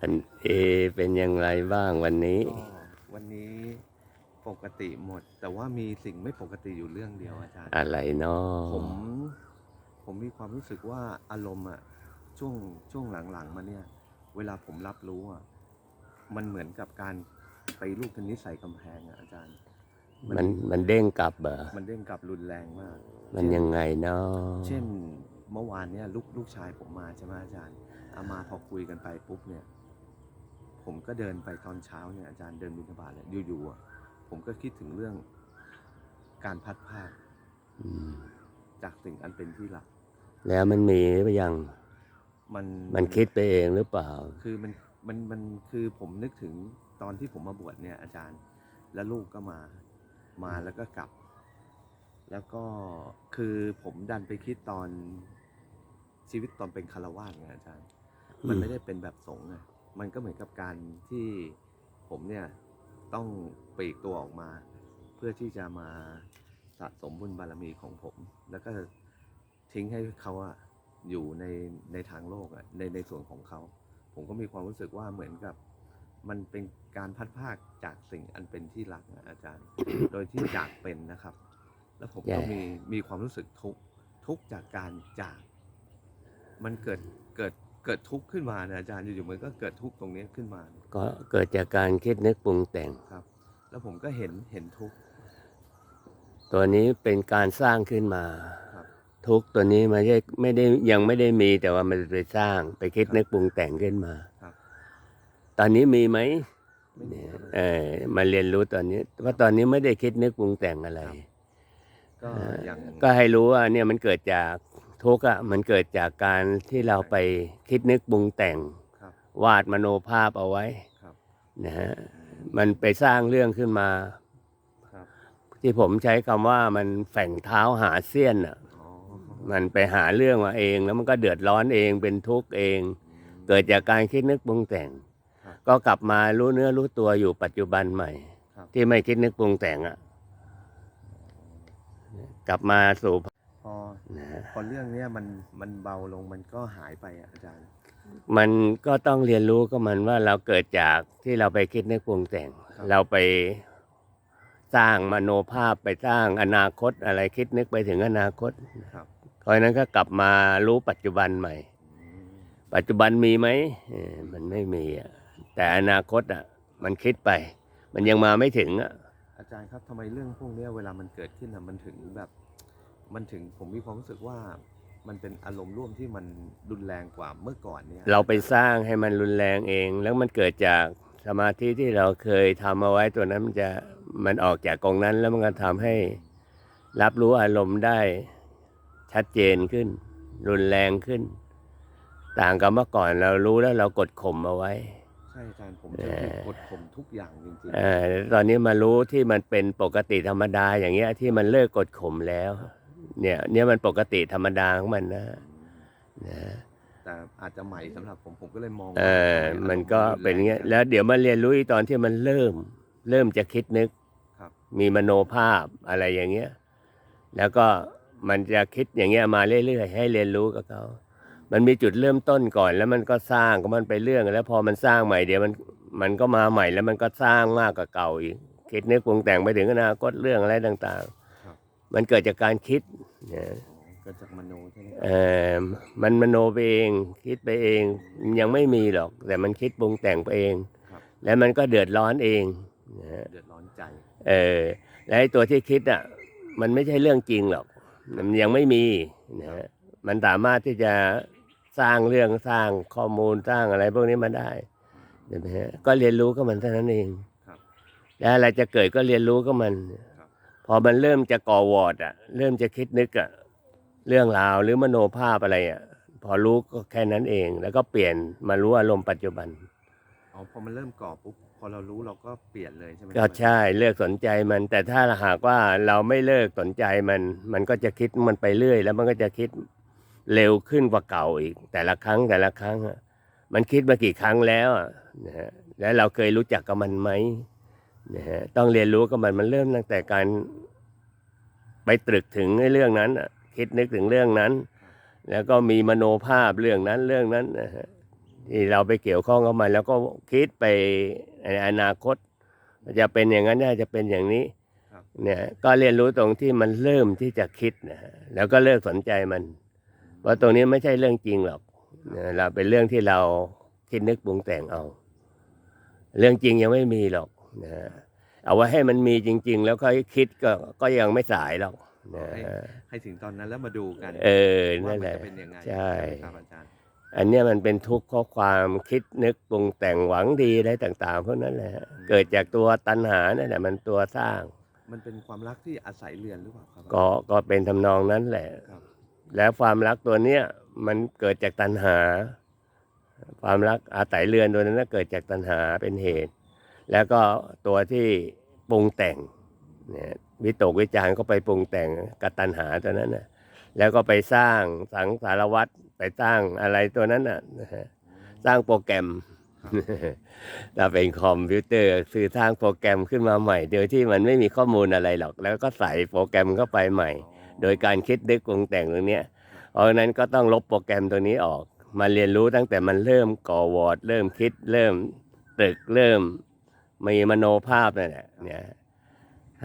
อันเอเป็นอย่างไรบ้างวันนี้ ก็วันนี้ปกติหมด แต่ว่ามีสิ่งไม่ปกติอยู่เรื่องเดียวอาจารย์ อะไรเนาะผม ผมมีความรู้สึกว่าอารมณ์อะช่วงช่วงหลังๆมาเนี่ย เวลาผมรับรู้อะมันเหมือนกับการไปลูกเทนนิสใส่กำแพงอะอาจารย์ มันมันเด้งกลับเหรอมันเด้งกลับรุนแรงมาก มันยังไงเนาะเช่นเมื่อวานเนี่ยลูกลูกชายผมมาใช่ไหมอาจารย์เอามาพอคุยกันไปปุ๊บเนี่ย ผมก็เดินไปตอนเช้าเนี่ยอาจารย์เดินบิณฑบาตเนี่ยอยู่ๆอะผมก็คิดถึงเรื่องการพัดภาคอืมจากสิ่งอันเป็นที่รัก แล้วมันมีหรือยังมันมันคิดไปเองหรือเปล่า คือมันมันมันคือผมนึกถึงตอนที่ผมมาบวชเนี่ย อาจารย์ แล้วลูกก็มา มาแล้วก็กลับ แล้วก็คือผมดันไปคิดตอนชีวิตตอนเป็นคารวาสไงอาจารย์ มันไม่ได้เป็นแบบสงฆ์ไง มันก็เหมือนกับการที่ผมเนี่ยต้องปลีกตัวออกมา เพื่อที่จะมาสะสมบุญบารมีของผม แล้วก็ทิ้งให้เขาอะอยู่ในในทางโลกอะในในส่วนของเขา ผมก็มีความรู้สึกว่าเหมือนกับมันเป็นการพัดภาคจากสิ่งอันเป็นที่รักนะอาจารย์ โดยที่จากเป็นนะครับ แล้วผมก็แย่มีมีความรู้สึกทุกข์ทุกข์จากการจาก มันเกิดเกิด เกิดทุกข์ขึ้นมานะอาจารย์อยู่ๆมันก็เกิดทุกข์ตรงนี้ขึ้นมา ก็เกิดจากการคิดนึกปรุงแต่งครับ แล้วผมก็เห็นเห็นทุกข์ตัวนี้เป็นการสร้างขึ้นมาครับทุกตัวนี้ไม่ได้ไม่ได้ยังไม่ได้มีแต่ว่ามันไปสร้างไปคิดนึกปรุงแต่งขึ้นมาครับตอนนี้มีไหมไม่มีเนี่ยครับเออมาเรียนรู้ตอนนี้ว่าตอนนี้ไม่ได้คิดนึกปรุงแต่งอะไรครับก็เอออย่างก็ให้รู้ว่าเนี่ยมันเกิดจาก ทุกข์อะมันเกิดจากการที่เราไปคิดนึกปรุงแต่ง ครับวาดมโนภาพเอาไว้ครับนะฮะอืมมันไปสร้างเรื่องขึ้นมา ครับ ที่ผมใช้คำว่ามันแฝงเท้าหาเสี้ยนอะ อ๋อมันไปหาเรื่องมาเองแล้วมันก็เดือดร้อนเองเป็นทุกข์เองอืมเกิดจากการคิดนึกปรุงแต่ง ครับก็กลับมารู้เนื้อรู้ตัวอยู่ปัจจุบันใหม่ ครับ ที่ไม่คิดนึกปรุงแต่งอะกลับมาสู่พ อนะฮะพอเรื่องเนี้ยมันมันเบาลงมันก็หายไปอะอาจารย์ มันก็ต้องเรียนรู้ก็มันว่าเราเกิดจากที่เราไปคิดนึกปรุงแต่ง ครับ เราไปสร้างมโนภาพไปสร้างอนาคตอะไรคิดนึกไปถึงอนาคตครับเพราะฉะนั้นก็กลับมารู้ปัจจุบันใหม่ อืมปัจจุบันมีไหมเออมันไม่มีอะแต่อนาคตอะ มันคิดไป มันยังมาไม่ถึงอะ อาจารย์ครับทำไมเรื่องพวกเนี้ยเวลามันเกิดขึ้นอะมันถึงแบบ มันถึงผมมีความรู้สึกว่ามันเป็นอารมณ์ร่วมที่มันรุนแรงกว่าเมื่อก่อนเนี่ยเราไปสร้างให้มันรุนแรงเอง แล้วมันเกิดจากสมาธิที่เราเคยทำเอาไว้ตัวนั้นมันจะมันออกจากกองนั้นแล้วมันก็ทำให้รับรู้อารมณ์ได้ชัดเจนขึ้น รุนแรงขึ้น ต่างกับเมื่อก่อนเรารู้แล้วเรากดข่มเอาไว้ ใช่อาจารย์ผมจะถูกกดข่มทุกอย่างจริงเออตอนนี้มารู้ที่มันเป็นปกติธรรมดาอย่างเงี้ยที่มันเลิกกดข่มแล้ว เนี่ย เนี่ยมันปกติธรรมดาของมันนะๆนะแต่อาจจะใหม่สำหรับผมผมก็เลยมองเออว่าทำไมันก็อารมณ์เป็นอย่างเงี้ยรุนรแล้วเดี๋ยวมาเรียนรู้อีกตอนที่มันเริ่ม เริ่มจะคิดนึกครับมีมโนภาพอะไรอย่างเงี้ย แล้วก็มันจะคิดอย่างเงี้ยมาเรื่อยๆให้เรียนรู้กับเขามันมีจุดเริ่มต้นก่อนแล้วมันก็สร้างก็มันไปเรื่องแล้วพอมันสร้างใหม่เดี๋ยวมันมันก็มาใหม่แล้วมันก็สร้างมากกว่าเก่าอีกคิดนึกปรุงแต่งไปถึงอนาคตเรื่องอะไรต่างครับๆมันเกิดจากการคิด นะอ๋อเกิดจากมโนใช่ไหมเออมันมโนไปเองคิดไปเองยังไม่มีหรอก แต่มันคิดปรุงแต่งไปเองครับแล้วมันก็เดือดร้อนเองนะฮะเดือดร้อนใจ เออและไอ้ตัวที่คิดอะมันไม่ใช่เรื่องจริงหรอก มันยังไม่มีนะฮะมันสามารถที่จะสร้างเรื่องสร้างข้อมูลสร้างอะไรพวกนี้มาได้ใช่ไหมฮะก็เรียนรู้ก็มันเท่านั้นเองครับแล้วอะไรจะเกิดก็เรียนรู้ก็มันครับพ อมันเริ่มจะก่อวอร์ดอะ เริ่มจะคิดนึกอะ เรื่องราวหรือมโนภาพอะไรอะ พอรู้ก็แค่นั้นเอง แล้วก็เปลี่ยนมารู้อารมณ์ปัจจุบันอ๋อพอมันเริ่มก่อปุ๊บพอเรารู้เราก็เปลี่ยนเลยใช่ไหมก็ใช่เลิกสนใจมัน แต่ถ้าหากว่าเราไม่เลิกสนใจมัน มันก็จะคิดมันไปเรื่อย แล้วมันก็จะคิดเร็วขึ้นกว่าเก่าอีก แต่ละครั้งแต่ละครั้งอะมันคิดมากี่ครั้งแล้วอะนะฮะแล้วเราเคยรู้จักกับมันไหม นะฮะต้องเรียนรู้กับมันมันเริ่มตั้งแต่การ ไปตรึกถึงในเรื่องนั้นคิดนึกถึงเรื่องนั้น แล้วก็มีมโนภาพเรื่องนั้นเรื่องนั้นนะฮะที่เราไปเกี่ยวข้องกับมันแล้วก็คิดไปในอนาคต จะเป็นอย่างนั้นน่าจะเป็นอย่างนี้เนี่ยก็เรียนรู้ตรงที่มันเริ่มที่จะคิดนะฮะแล้วก็เลิกสนใจมันเพราะตรงนี้ไม่ใช่เรื่องจริงหรอกเราเป็นเรื่องที่เราคิดนึกปรุงแต่งเอา เรื่องจริงยังไม่มีหรอก นะเอาไว้ให้มันมีจริง ๆ แล้วค่อยคิดก็ก็ยังไม่สายหรอกนะให้ถึงตอนนั้นแล้วมาดูกันเออว่านั่นมัแหละ จะเป็นยังไงใช่ ไหมครับอาจารย์อันเนี้ยมันเป็นทุกข์ข้อความคิดนึกปรุงแต่งหวังดีอะไรต่างๆพวกนั้นแหละเกิดจากตัวตัณหานั่นแหละมันตัวสร้าง มันเป็นความรักที่อาศัยเรียนหรือเปล่าครับก็ก็เป็นทำนองนั้นแหละ ครับแล้วความรักตัวเนี้ยมันเกิดจากตัณหา ความรักอาศัยเรือนตัวนั้นนะเกิดจากตัณหาเป็นเหตุ แล้วก็ตัวที่ปรุงแต่งเนี่ยวิตกวิจารณ์ก็ไปปรุงแต่งกตัณหาตัวนั้นนะแล้วก็ไปสร้างสังสารวัตรไปสร้างอะไรตัวนั้นน่ะนะสร้างโปรแกรมถ้าเป็นคอมพิวเตอร์คือสร้างโปรแกรมขึ้นมาใหม่โดยที่มันไม่มีข้อมูลอะไรหรอก แล้วก็ใส่โปรแกรมเข้าไปใหม่ โดยการคิดนึกปรุงแต่งตรงเนี้ยเพราะนั้นก็ต้องลบโปรแกรมตัวนี้ออก มาเรียนรู้ตั้งแต่มันเริ่มก่อวอร์ดเริ่มคิดเริ่มตึกเริ่ม มีมโนภาพนั่นแหละเนี่ย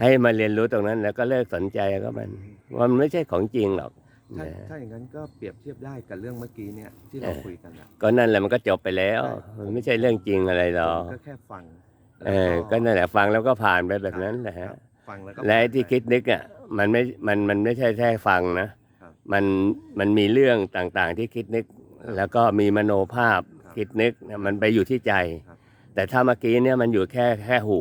ให้มาเรียนรู้ตรงนั้นแล้วก็เลิกสนใจก็มันว่ามันไม่ใช่ของจริงหรอก ถ้านะ ถ้าอย่างนั้นก็เปรียบเทียบได้กับเรื่องเมื่อกี้เนี่ยที่เราเออคุยกันอะก็นั่นแหละมันก็จบไปแล้ว มันไม่ใช่เรื่องจริงอะไรหรอกผมก็แค่ฟังเออก็นั่นแหละฟังแล้วก็ผ่านไปแบบนั้นแหละคฮะรับฟังแล้วก็ และไอ้ที่ผ่านไปคิดนึกอะมันไม่ มันมันไม่ใช่แค่ฟังนะครับมันมันมีเรื่องต่างๆที่คิดนึก แล้วก็มีมโนภาพครับคิดนึกนะมันไปอยู่ที่ใจ ครับ แต่ถ้าเมื่อกี้เนี่ยมันอยู่แค่แค่หู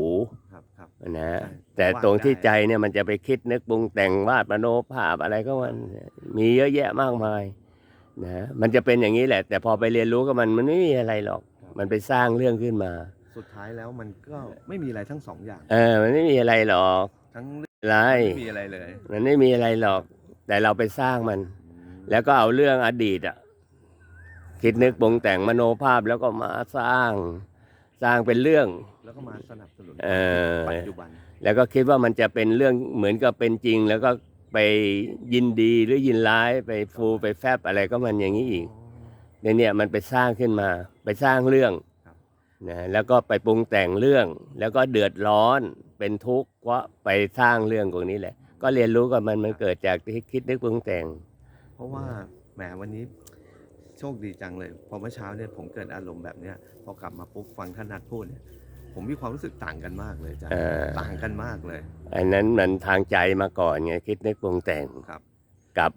ครับครับ นะใช่แต่ตรงที่วางได้ใจเนี่ยมันจะไปคิดนึกปรุงแต่งวาดมโนภาพอะไรก็มันมีเยอะแยะมากมายนะมันจะเป็นอย่างนี้แหละ แต่พอไปเรียนรู้กับมันมันไม่มีอะไรหรอกมันไปสร้างเรื่องขึ้นมา สุดท้ายแล้วมันก็ไม่มีอะไรทั้งสองอย่าง เออ มันไม่มีอะไรหรอกทั้งอะไร ไม่มีอะไรเลยมันไม่มีอะไรหรอก แต่เราไปสร้างมันอืมแล้วก็เอาเรื่องอดีตอะคิดนึกปรุงแต่งมโนภาพแล้วก็มาสร้าง สร้างเป็นเรื่อง แล้วก็มาสนับสนุนเออปัจจุบันแล้วก็คิดว่ามันจะเป็นเรื่องเหมือนกับเป็นจริง แล้วก็ไปยินดีหรือยินร้ายไปฟูไปแฟบอะไรก็มันอย่างนี้อีกเนี่ยเนี่ยมันไปสร้างขึ้นมา ไปสร้างเรื่องครับนะแล้วก็ไปปรุงแต่งเรื่อง แล้วก็เดือดร้อนเป็นทุกข์เพราะไปสร้างเรื่องตรงนี้แหละ ก็เรียนรู้กับมันมันเกิดจากที่คิดนึกปรุงแต่ง เพราะว่าแหมวันนี้ โชคดีจังเลย พอเมื่อเช้าเนี่ยผมเกิดอารมณ์แบบเนี้ยพอกลับมาปุ๊บฟังท่านนัดพูดเนี่ยผมมีความรู้สึกต่างกันมากเลยอาจารย์เออ ต่างกันมากเลย อันนั้นมันทางใจมาก่อนไงคิดนึกปรุงแต่งครับ กับ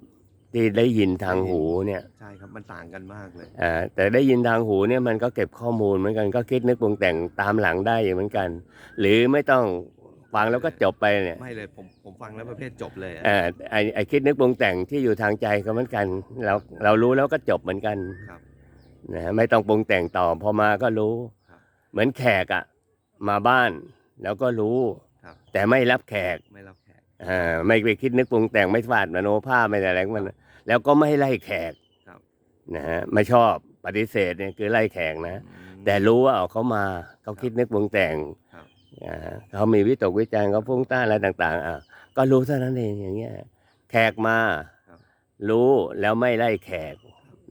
ที่ได้ยินทางหูเนี่ยใช่ครับมันต่างกันมากเลยอ่าแต่ได้ยินทางหูเนี่ยมันก็เก็บข้อมูลเหมือนกันก็คิดนึกปรุงแต่งตามหลังได้เหมือนกัน หรือไม่ต้อง ฟังแล้วก็จบไปเนี่ยไม่เลยผมผมฟังแล้วประเภทจบเลยอะเอ่อไอไอคิดนึกปรุงแต่งที่อยู่ทางใจก็เหมือนกัน เราเรารู้แล้วก็จบเหมือนกันครับ นะฮะไม่ต้องปรุงแต่งต่อพอมาก็รู้ ครับเหมือนแขกอะมาบ้านแล้วก็รู้ ครับ แต่ไม่รับแขกไม่รับแขกอ่าไม่ไปคิดนึกปรุงแต่งไม่ฟาดมโนภาพไม่อะไรของมันแล้วก็ไม่ไล่แขกครับ นะฮะไม่ชอบปฏิเสธเนี่ยคือไล่แขกนะ อืมแต่รู้ว่าเอาเขามาเขาคิดนึกปรุงแต่งครับอ่า เขามีวิตกวิจารณ์เขาพุ่งต้านอะไรต่าง ๆ อะ ก็รู้เท่านั้นเองอย่างเงี้ย แขกมาครับรู้แล้วไม่ไล่แขก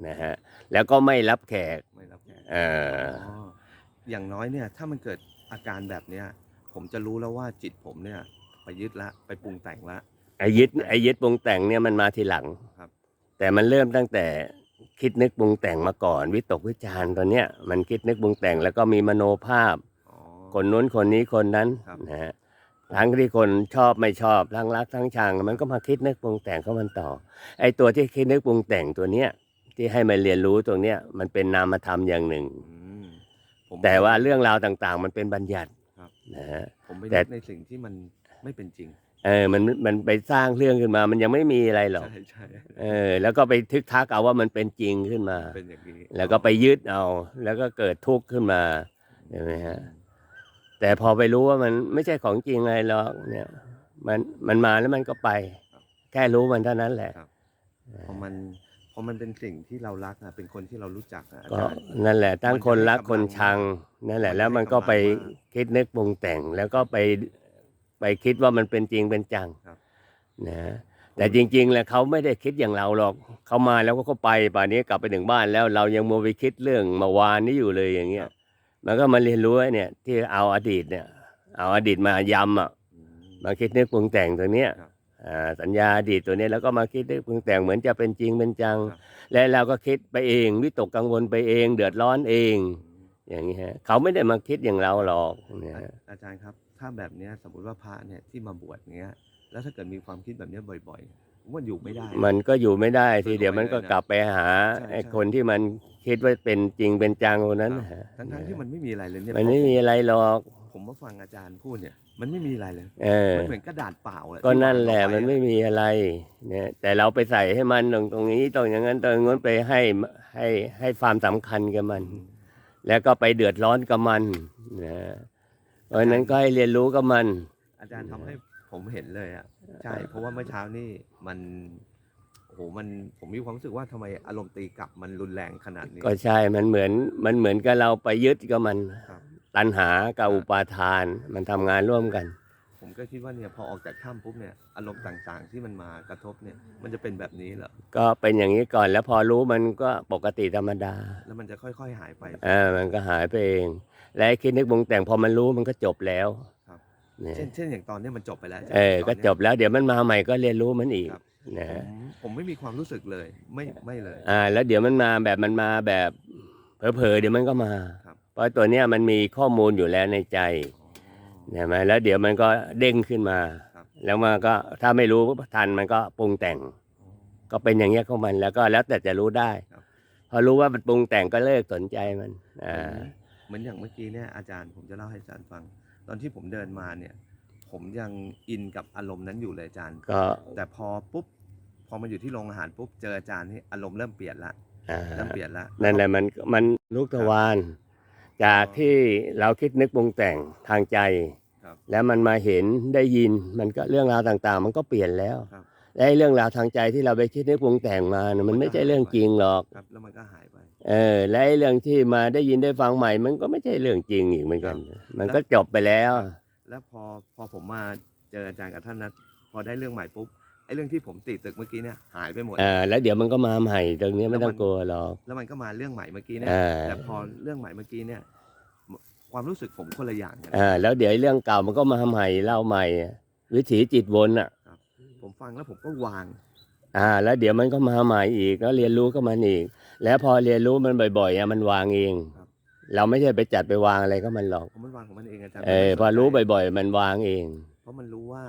นะฮะ แล้วก็ไม่รับแขกไม่รับแขกเอออ๋ออย่างน้อยเนี่ย ถ้ามันเกิดอาการแบบเนี้ย ผมจะรู้แล้วว่าจิตผมเนี่ยไปยึดละไปปรุงแต่งละไอ้ยึดไอ้ยึดปรุงแต่งเนี่ยมันมาทีหลังครับ แต่มันเริ่มตั้งแต่คิดนึกปรุงแต่งมาก่อน วิตกวิจารณ์ตัวเนี้ยมันคิดนึกปรุงแต่งแล้วก็มีมโนภาพอ๋อ คนนู้นคนนี้คนนั้นครับ นะฮะทั้งที่คนชอบไม่ชอบทั้งรักทั้งชังมันก็มาคิดนึกปรุงแต่งเข้ามันต่อ ไอ้ตัวที่คิดนึกปรุงแต่งตัวเนี้ยที่ให้มาเรียนรู้ตรงเนี้ยมันเป็นนามธรรมอย่างหนึ่ง อืมผม แต่ว่าเรื่องราวต่างๆ มันเป็นบัญญัติครับ นะฮะ ผมไปแต่ นึกในสิ่งที่มันไม่เป็นจริงเออมันมันไปสร้างเรื่องขึ้นมา มันยังไม่มีอะไรหรอกใช่ใช่เออ แล้วก็ไปทึกทักเอาว่ามันเป็นจริงขึ้นมา เป็นอย่างนี้แล้วก็ไปยึดเอา แล้วก็เกิดทุกข์ขึ้นมาเห็นไหมฮะ แต่พอไปรู้ว่ามันไม่ใช่ของจริงอะไรหรอกเนี่ยมันมันมาแล้วมันก็ไป แค่รู้มันเท่านั้นแหละพอมันพอมันเป็นสิ่งที่เรารักอะเป็นคนที่เรารู้จักอะอาก็จารย์ นั่นแหละตั้งคนรักมันจะให้คนชัง นั่นแหละมันจะแล้วมันก็ให้กำลังไปมากคิดนึกปรุงแต่ง แล้วก็ไปไปคิดว่ามันเป็นจริงเป็นจังครับ นะแต่จริงๆแล้วเขาไม่ได้คิดอย่างเราหรอกเขามาแล้วก็เขาไปป่านนี้กลับไปถึงบ้านแล้วเรายังมัวไปคิดเรื่องเมื่อวานนี้อยู่เลยอย่างเงี้ย มันก็มาเรียนรู้ไอ้เนี่ยที่เอาอดีตเนี่ย เอาอดีตมายำอะอืมมาคิดนึกปรุงแต่งตัวเนี้ยครับอ่าสัญญาอดีตตัวเนี้ยแล้วก็มาคิดนึกปรุงแต่งเหมือนจะเป็นจริงเป็นจังครับและเราก็คิดไปเองวิตกกังวลไปเอง เดือดร้อนเอง อย่างนี้ฮะเขาไม่ได้มาคิดอย่างเราหรอกเนี่ยอาอาจารย์ครับ ถ้าแบบเนี้ยสมมติว่าพระเนี่ยที่มาบวชเงี้ยแล้วถ้าเกิดมีความคิดแบบเนี้ยบ่อยๆผ มว่าอยู่ไม่ได้ มันก็อยู่ไม่ได้ทีอยู่เดียวมันก็ไม่ได้นะกลับไปหาใช่ไอ้ใช่คนที่มันคิดว่าเป็นจริงเป็นจังคนนั้นครับนะฮะทั้งๆที่มันไม่มีอะไรเลยเนี่ยมันไม่มีอะไรหรอก ผมมาฟังอาจารย์พูดเนี่ย มันไม่มีอะไรเลยเออมันเหมือนกระดาษเปล่าอะก็ที่นั่นวางแหละเอาว้มันไม่มีอะไรเนี่ยแต่เราไปใส่ให้มันตรงตรงนี้ตรงอย่างนั้นตรงนู้นไปให้ให้ให้ความสำคัญกับมันอืมแล้วก็ไปเดือดร้อนกับมันนะเพราะฉะนั้นก็ให้เรียนรู้กับมัน อาจารย์ทำให้ ผมเห็นเลยอะใช่เพราะว่าเมื่อเช้านี่มันโอ้โหมันผมมีความรู้สึกว่าทำไมอารมณ์ตีกลับมันรุนแรงขนาดนี้ ก็ใช่ มันเหมือน มันเหมือนกับเราไปยึดกับมัน ครับ ตัณหากับอุปาทาน มันทำงานร่วมกัน ผมก็คิดว่าเนี่ยพอออกจากถ้ำปุ๊บเนี่ยอารมณ์ต่างๆ ที่มันมากระทบเนี่ยมันจะเป็นแบบนี้เหรอก็เป็นอย่างนี้ก่อนแล้วพอรู้มันก็ปกติธรรมดา แล้วมันจะค่อยๆหายไปอ่ามันก็หายไปเอง และไอ้คิดนึกบงแต่งพอมันรู้มันก็จบแล้วครับเนี่ยเช่นเช่นอย่างตอนเนี้ยมันจบไปแล้วใช่ไหมเออตนก็เนี้ยจบแล้วเดี๋ยวมันมาใหม่ก็เรียนรู้มันอีกครับนะผมผมไม่มีความรู้สึกเลยไม่ไม่เลย อ่าแล้วเดี๋ยวมันมาแบบมันมาแบบเผลอๆเดี๋ยวมันก็มา ครับ เพราะตัวเนี้ยมันมีข้อมูลอยู่แล้วในใจอ๋อใช่ไหมแล้วเดี๋ยวมันก็เด้งขึ้นมา ครับ แล้วมันก็ถ้าไม่รู้ทันมันก็ปรุงแต่งอ๋อก็เป็นอย่างเงี้ยของมันแล้วก็แล้วแต่จะรู้ได้ ครับ พอรู้ว่ามันปรุงแต่งก็เลิกสนใจมันอ่า เหมือนอย่างเมื่อกี้เนี่ยอาจารย์ผมจะเล่าให้อาจารย์ฟัง ตอนที่ผมเดินมาเนี่ย ผมยังอินกับอารมณ์นั้นอยู่เลยอาจารย์ ก็แต่พอปุ๊บพอมาอยู่ที่โรงอาหารปุ๊บเจออาจารย์นี่อารมณ์เริ่มเปลี่ยนละอ่าเริ่มเปลี่ยนละนั่นแหละมันมันลูกทวารจากที่เราคิดนึกปรุงแต่งทางใจครับแล้วมันมาเห็นได้ยินมันก็เรื่องราวต่างๆ มันก็เปลี่ยนแล้วครับและไอ้เรื่องราวทางใจที่เราไปคิดนึกปรุงแต่งมานะมันไม่ใช่เรื่องจริงหรอกครับแล้วมันก็หายไป เออและไอ้เรื่องที่มาได้ยินได้ฟังใหม่ มันก็ไม่ใช่เรื่องจริงอีกเหมือนกัน มันก็จบไปแล้ว แล้วพอพอผมมาเจออาจารย์กับท่านนัทพอได้เรื่องใหม่ปุ๊บไอ้เรื่องที่ผมติดตึกเมื่อกี้เนี่ยหายไปหมด อ่า แล้วเดี๋ยวมันก็มาใหม่ตรงนี้ไม่ต้องกลัวหรอกแล้วมันก็มาเรื่องใหม่เมื่อกี้เนี่ยอ่าแต่พอเรื่องใหม่เมื่อกี้เนี่ย ความรู้สึกผมคนละอย่างกันอ่าแล้วเดี๋ยวไอ้เรื่องเก่ามันก็มาใหม่เล่าใหม่อะวิถีจิตวนอะผมฟังแล้วผมก็วาง อ่า แล้วเดี๋ยวมันก็มาใหม่อีกแล้วเรียนรู้ก็มันอีก แล้วพอเรียนรู้มันบ่อยๆอะมันวางเอง ครับ เราไม่ใช่ไปจัดไปวางอะไรก็มันหรอก ผมมันวางของมันเองอาจารย์เออไม่พอสนใจรู้บ่อยๆ มันวางเอง เพราะมันรู้ว่า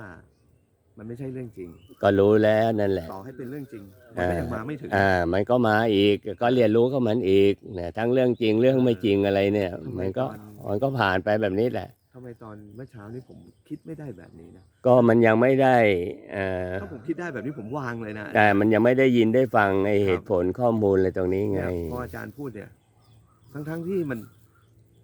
มันไม่ใช่เรื่องจริง ก็รู้แล้วนั่นแหละ ต่อให้เป็นเรื่องจริงมันก็ยังมาไม่ถึง อ่า มันก็มาอีกก็เรียนรู้ก็มันอีกเนี่ยทั้งเรื่องจริงเรื่องไม่จริงอะไรเนี่ยทำไมมันก็ตอนมันก็ผ่านไปแบบนี้แหละทำไมตอนเมื่อเช้านี้ผมคิดไม่ได้แบบนี้นะก็มันยังไม่ได้อ่าถ้าผมคิดได้แบบนี้ผมวางเลยนะแต่มันยังไม่ได้ยินได้ฟังไอครับเหตุผลข้อมูลอะไรตรงนี้ไง เนี่ยพออาจารย์พูดเนี่ยทั้งทั้งๆที่มัน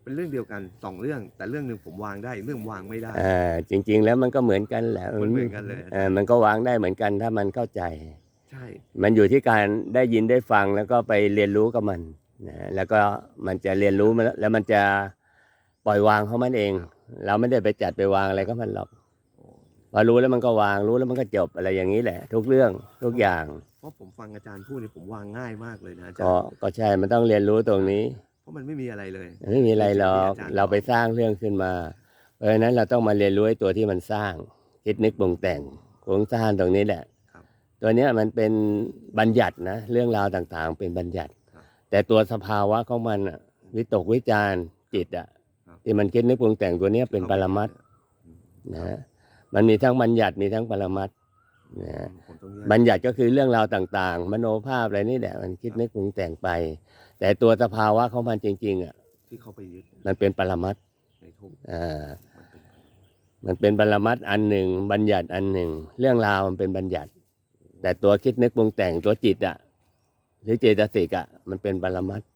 เป็นเรื่องเดียวกันสองเรื่อง แต่เรื่องหนึ่งผมวางได้อีกเรื่องวางไม่ได้ อ่าจริง ๆ แล้วมันก็เหมือนกันแหละมันเหมือนกันเลย อ่ามันก็วางได้เหมือนกันถ้ามันเข้าใจ ใช่ มันอยู่ที่การได้ยินได้ฟังแล้วก็ไปเรียนรู้กับมันนะแล้วก็มันจะเรียนรู้มันแล้วมันจะปล่อยวางของมันเอง เราไม่ได้ไปจัดไปวางอะไรก็มันหรอกโอ้พอรู้แล้วมันก็วางรู้แล้วมันก็จบอะไรอย่างนี้แหละ ทุกเรื่องทุกอย่าง เพราะผมฟังอาจารย์พูดนี่ผมวางง่ายมากเลยนะอาจารก็ย์ก็ใช่มันต้องเรียนรู้ตรงนี้ เพราะมันไม่มีอะไรเลย ไม่มีอะไรหรอกที่อาจารย์เราไปสร้างเรื่องขึ้นมา เพราะฉะนั้นเราต้องมาเรียนรู้ไอ้ตัวที่มันสร้าง คิดนึกปรุงแต่งโครงสร้างตรงนี้แหละ ครับตัวเนี้ยมันเป็นบัญญัตินะเรื่องราวต่างๆ เป็นบัญญัติ ครับ แต่ตัวสภาวะของมันอะวิตกวิจารณ์จิตอะครับ ที่มันคิดนึกปรุงแต่งตัวเนี้ยเป็นปรมัตถ์อืมนะฮะมันมีทั้งบัญญัติมีทั้งปรมัตถ์นะฮะผมต้องแยกบัญญัติก็คือเรื่องราวต่างๆ มโนภาพอะไรนี่แหละมันคิดนึกปรุงแต่งไป แต่ตัวสภาวะของมันจริงๆอะที่เขาไปยึดมันเป็นปรมัตถ์ในทุกข์อ่า มันเป็นมันเป็นปรมัตถ์อันหนึ่ง บัญญัติอันหนึ่ง เรื่องราวมันเป็นบัญญัติ แต่ตัวคิดนึกปรุงแต่งตัวจิตอะหรือเจตสิกอะมันเป็นปรมัตถ์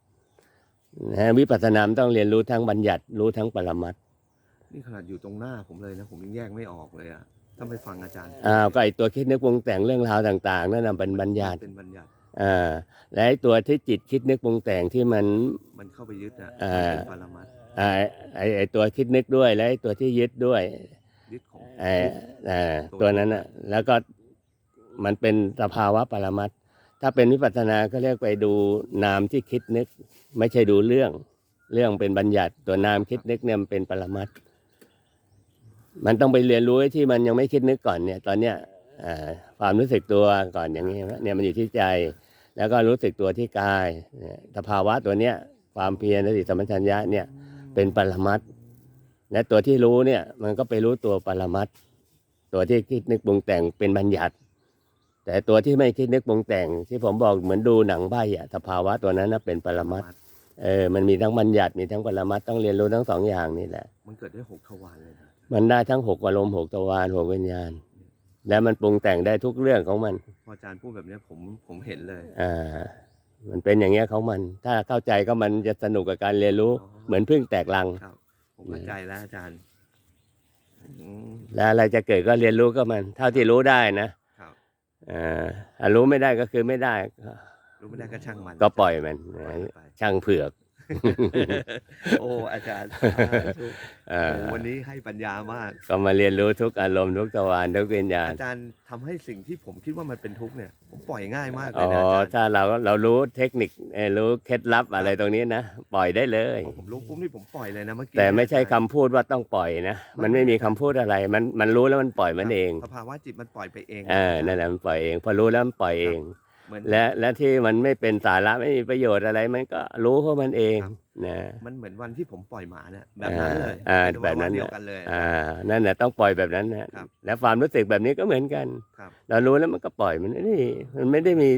นะฮะวิปัสสนามนต้องเรียนรู้ทั้งบัญญัติรู้ทั้งปรมัตถ์นี่ขนาดอยู่ตรงหน้าผมเลยนะ ผมยังแยกไม่ออกเลยอะถ้าไม่ฟังอาจารย์อ้าวก็ไอตัวคิดนึกปรุงแต่งเรื่องราวต่าง ๆ นั่นนะเป็นบัญญัติเป็นบัญญัติอ่าและไอตัวที่จิตคิดนึกปรุงแต่งที่มัน มันเข้าไปยึดอะอ่ามันเป็นปรมัตถ์อ่าไอไอตัวคิดนึกด้วยและไอตัวที่ยึดด้วยยึดของ ไอ้ทุกข์อ่าตัวตัวนั้นอะแล้วก็มันเป็นสภาวะปรมัตถ์ ถ้าเป็นวิปัสสนาก็เรียกไปดูนามที่คิดนึก ไม่ใช่ดูเรื่อง เรื่องเป็นบัญญัติตัวนามคิดนึกเนี่ยมันเป็นปรมัตมันต้องไปเรียนรู้ที่มันยังไม่คิดนึกก่อนเนี่ย ตอนเนี้ยความรู้สึกตัวก่อนอย่างนี้นะเนี่ยมันอยู่ที่ใจ แล้วก็รู้สึกตัวที่กายเนี่ยสภาวะตัวเนี้ยความเพียรสติสัมปชัญญะเนี่ยเป็นปรมัตและตัวที่รู้เนี่ยมันก็ไปรู้ตัวปรมัตตัวที่คิดนึกปรุงแต่งเป็นบัญญัติ แต่ตัวที่ไม่คิดนึกปรุงแต่ง ที่ผมบอกเหมือนดูหนังใบอะสภาวะตัวนั้นนะเป็นปรมัตถ์เออมันมีทั้งบัญญัติมีทั้งปรมัตถ์ต้องเรียนรู้ทั้งสองอย่างนี่แหละ มันเกิดได้หกทวารเลยนะมันได้ทั้งหกอารมณ์หกตวารหกวิญญาณ และมันปรุงแต่งได้ทุกเรื่องของมัน พออาจารย์พูดแบบเนี้ยผมผมเห็นเลยอ่ามันเป็นอย่างเงี้ยของมัน ถ้าเข้าใจก็มันจะสนุกกับการเรียนรู้เหมือนพึ่งแตกรัง ครับ ผมเข้าใจแล้วอาจารย์อืม แล้วอะไรจะเกิดก็เรียนรู้ก็มัน เท่าที่รู้ได้นะ ครับอ่าถ้ารู้ไม่ได้ก็คือไม่ได้ก็รู้ไม่ได้ก็ช่างมันก็ปล่อยมัน ปล่อยไป ช่างเผือก โอ้อาจารย์สาธุอ่าโอ้วันนี้ให้ปัญญามาก ก็มาเรียนรู้ทุกอารมณ์ทุกตวารทุกวิญญาณอาจารย์ทำให้สิ่งที่ผมคิดว่ามันเป็นทุกข์เนี่ยผมปล่อยง่ายมากเลอ๋ยอนะอาจารย์ถ้าเราเรารู้เทคนิคเอ่อรู้เคล็ดลับอะไรตรงนี้นะปล่อยได้เลยพอผมรู้ปุ๊บนี่ผมปล่อยเลยนะเมื่อกี้แต่ไม่ใช่คำอาจารย์พูดว่าต้องปล่อยนะมันไม่มีคำพูดอะไรมันมันรู้แล้วมันปล่อยมันเอง สภาวะจิตมันปล่อยไปเองเออนั่นแหละมันปล่อยเอง พอรู้แล้วมันปล่อยเอง เหมือน และและที่มันไม่เป็นสาระไม่มีประโยชน์อะไรมันก็รู้ของมันเองครับ นะมันเหมือนวันที่ผมปล่อยหมาเนี่ยแบบนั้นเลยอ่าเป็แบบนั้นเดียวน่ะกันเลย อ่านั่นแหละต้องปล่อยแบบนั้นนะครับ แล้วความรู้สึกแบบนี้ก็เหมือนกัน ครับเรารู้แล้วมันก็ปล่อยมันนี่มันไม่ได้มี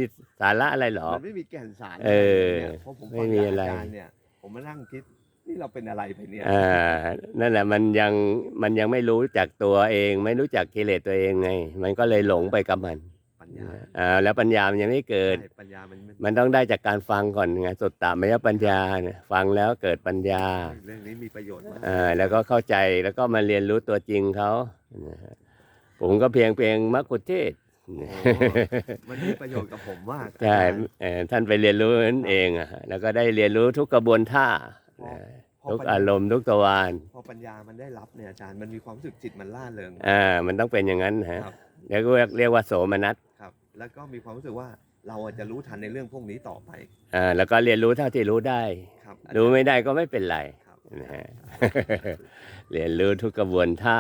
สาระอะไรหรอกมันไม่มีแก่นสารเออนี่ยพอผมไม่ฟังมีจากอะไร อาจารย์เนี่ย ผมมานั่งคิดนี่เราเป็นอะไรไปเนี่ย อ่านั่นแหละมันยังมันยังไม่รู้จักตัวเอง ไม่รู้จักกิเลสตัวเองไง มันก็เลยหลงไปกับมันปั ญญาอ่าแล้วปัญญามันยังไม่เกิด ใช่ปัญญามันมันมันต้องได้จากการฟังก่อนไงสุดตามยปัญญาเนี่ยฟังแล้วเกิดปัญญาเรื่องนี้มีประโยชน์มากอ่าแล้วก็เข้าใจแล้วก็มาเรียนรู้ตัวจริงเขานะฮะผมก็เพียงเพียงมักคุเทศก์โอ้มันมีประโยชน์กับผมมากใช่อาจารย์เอ่อท่านไปเรียนรู้นั่นเองอะฮะแล้วก็ได้เรียนรู้ทุกกระบวนท่าพอนะพอทุกปัญญาอารมณ์ทุกตวารพอปัญญามันได้รับเนี่ยอาจารย์มันมีความรู้สึกจิตมันล่าเริง อ่ามันต้องเป็นอย่างนั้นฮะครับ เรียกว่าเรียกว่าโสมนัสครับ แล้วก็มีความรู้สึกว่าเราอาจจะรู้ทันในเรื่องพวกนี้ต่อไป อ่าแล้วก็เรียนรู้เท่าที่รู้ได้ ครับรู้ไม่ได้ก็ไม่เป็นไรครับ นะฮะ เรียนรู้ทุกกระบวนท่า